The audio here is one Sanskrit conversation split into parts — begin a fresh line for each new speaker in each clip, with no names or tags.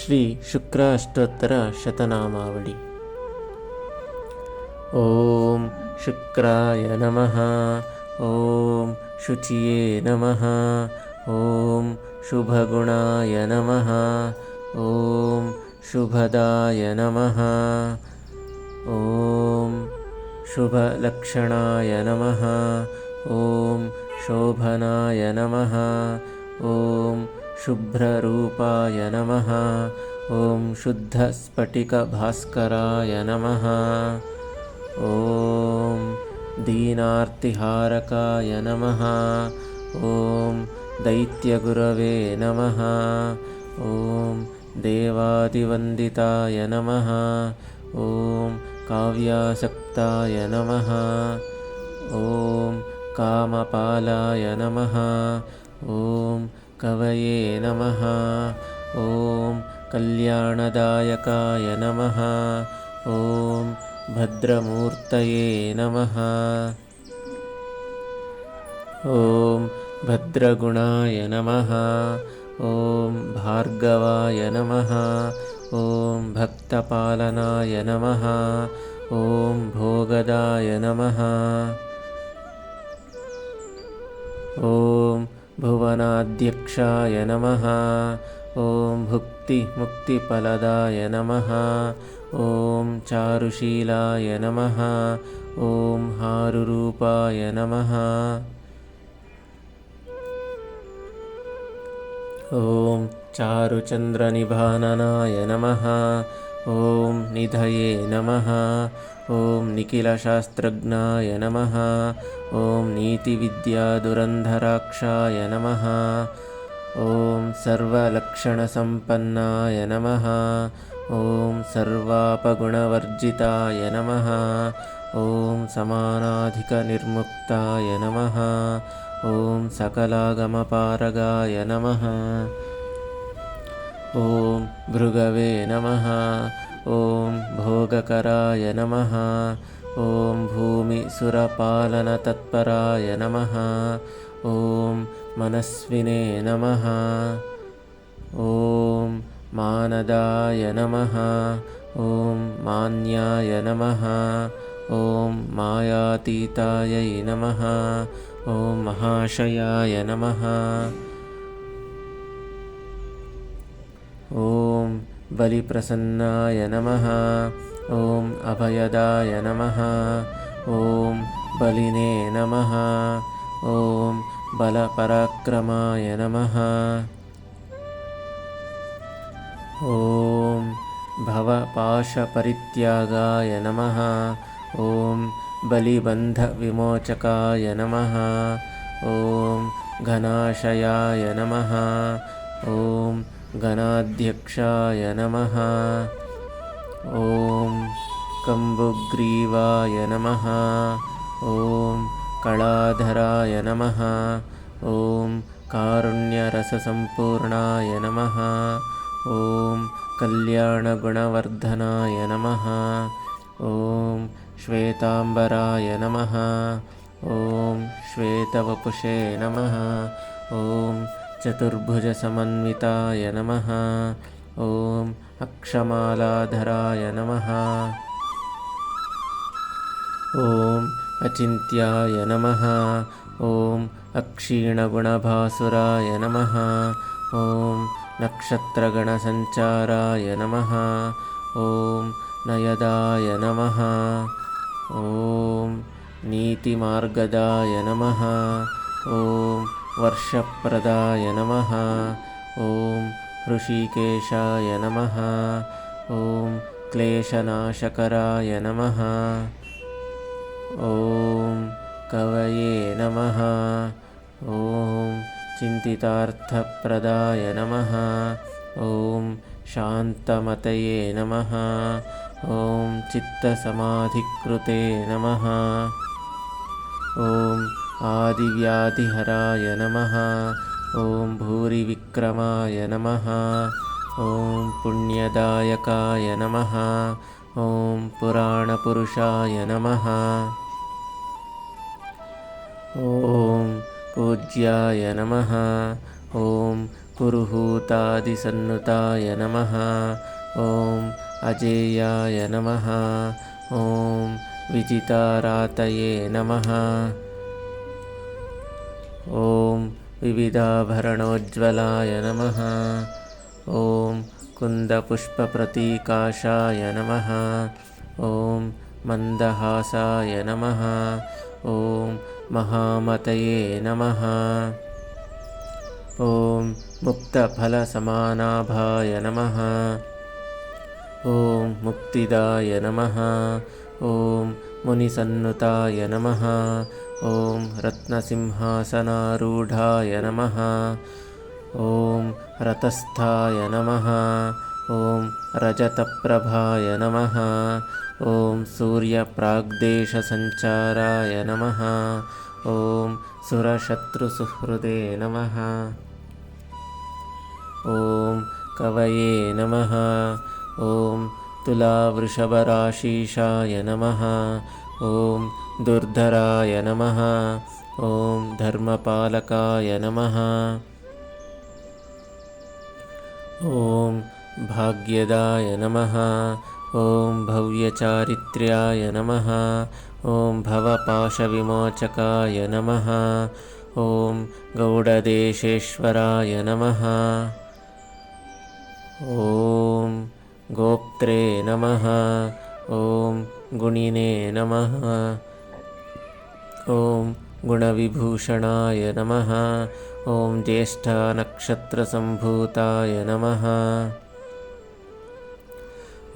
श्रीशुक्र अष्टोत्तरशतनामावळि ॐ शुक्राय नमः ॐ शुचिये नमः ॐ शुभगुणाय नमः ॐ शुभदाय नमः ॐ शुभलक्षणाय नमः ॐ शोभनाय नमः ॐ शुभ्ररूपाय नमः। ॐ शुद्धस्फटिकभास्कराय नमः। ॐ दीनार्तिहारकाय नमः। ॐ दैत्यगुरवे नमः। ॐ देवादिवन्दिताय नमः। ॐ काव्यासक्ताय नमः। ॐ कामपालाय नमः। ॐ कवये नमः। ॐ कल्याणदायकाय नमः। ॐ भद्रमूर्तये नमः। ॐ भद्रगुणाय नमः। ॐ भार्गवाय नमः। ॐ भक्तपालनाय नमः। ॐ भोगदाय नमः। ॐ भुवनाध्यक्षाय नमः। ॐ भुक्तिमुक्तिफलदाय नमः। ॐ चारुशीलाय नमः। ॐ हारुरूपाय नमः। ॐ चारुचन्द्रनिभाननाय नमः। ॐ निधये नमः ॐ निखिलशास्त्रज्ञाय नमः। ॐ नीतिविद्यादुरन्धराक्षाय नमः। ॐ सर्वलक्षणसम्पन्नाय नमः। ॐ सर्वापगुणवर्जिताय नमः। ॐ समानाधिकनिर्मुक्ताय नमः। ॐ सकलागमपारगाय नमः। ॐ भृगवे नमः ॐ भोगकराय नमः। ॐ भूमिसुरपालनतत्पराय नमः। ॐ मनस्विने नमः। ॐ मानदाय नमः। ॐ मान्याय नमः। ॐ मायातीतायै नमः। ॐ महाशयाय नमः। ॐ बलिप्रसन्नाय नमः। ॐ अभयदाय नमः। ॐ बलिने नमः। ॐ बलपराक्रमाय नमः। ॐ भवपाशपरित्यागाय नमः। ॐ बलिबन्धविमोचकाय नमः। ॐ घनाशयाय नमः। ॐ गणाध्यक्षाय नमः। ॐ कम्बुग्रीवाय नमः। ॐ कलाधराय नमः। ॐ कारुण्यरससम्पूर्णाय नमः। ॐ कल्याणगुणवर्धनाय नमः। ॐ श्वेताम्बराय नमः। ॐ श्वेतवपुषे नमः। ॐ चतुर्भुजसमन्विताय नमः। ॐ अक्षमालाधराय नमः। ॐ अचिन्त्याय नमः। ॐ अक्षीणगुणभासुराय नमः। ॐ नक्षत्रगणसञ्चाराय नमः। ॐ नयदाय नमः। ॐ नीतिमार्गदाय नमः। ॐ वर्षप्रदाय नमः। ॐ ऋषिकेशाय नमः। ॐ क्लेशनाशकराय नमः। ॐ कवये नमः। ॐ चिन्तितार्थप्रदाय नमः। ॐ शान्तमतये नमः। ॐ चित्तसमाधिकृते नमः। ॐ आदिव्याधिहराय नमः। ॐ भूरिविक्रमाय नमः। ॐ पुण्यदायकाय नमः। ॐ पुराणपुरुषाय नमः। ॐ पूज्याय नमः। ॐ पुरुहूतादिसन्नुताय नमः। ॐ अजेयाय नमः। ॐ विजितारातये नमः ॐ विविधाभरणोज्ज्वलाय नमः। ॐ कुन्दपुष्पप्रतीकाशाय नमः। ॐ मन्दहासाय नमः। ॐ महामतये नमः। ॐ मुक्तफलसमानाभाय नमः। ॐ मुक्तिदाय नमः। ॐ मुनिसन्नुताय नमः ॐ रत्नसिंहासनारूढाय नमः। ॐ रतस्थाय नमः। ॐ रजतप्रभाय नमः। ॐ सूर्यप्राग्देशसञ्चाराय नमः। ॐ सुरशत्रुसुहृदे नमः। ॐ कवये नमः। ॐ तुलावृषभराशीषाय नमः ॐ दुर्धराय नमः। ॐ धर्मपालकाय नमः। ॐ भाग्यदाय नमः। ॐ भव्यचारित्र्याय नमः। ॐ भवपाशविमोचकाय नमः। ॐ गौडदेशेश्वराय नमः। ॐ गोप्त्रे नमः। ॐ गुणिने नमः। ॐ गुणविभूषणाय नमः। ॐ ज्येष्ठानक्षत्रसम्भूताय नमः।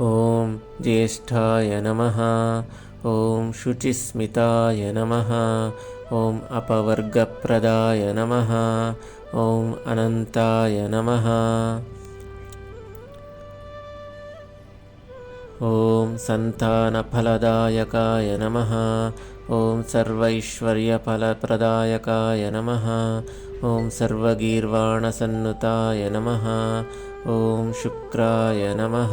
ॐ ज्येष्ठाय नमः। ॐ शुचिस्मिताय नमः। ॐ अपवर्गप्रदाय नमः। ॐ अनन्ताय नमः ॐ सन्तानफलदायकाय नमः। ॐ सर्वैश्वर्यफलप्रदायकाय नमः। ॐ सर्वगीर्वाणसन्नुताय नमः। ॐ शुक्राय नमः।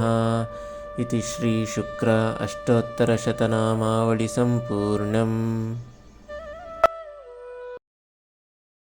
इति श्रीशुक्र अष्टोत्तरशतनामावलिसम्पूर्णम्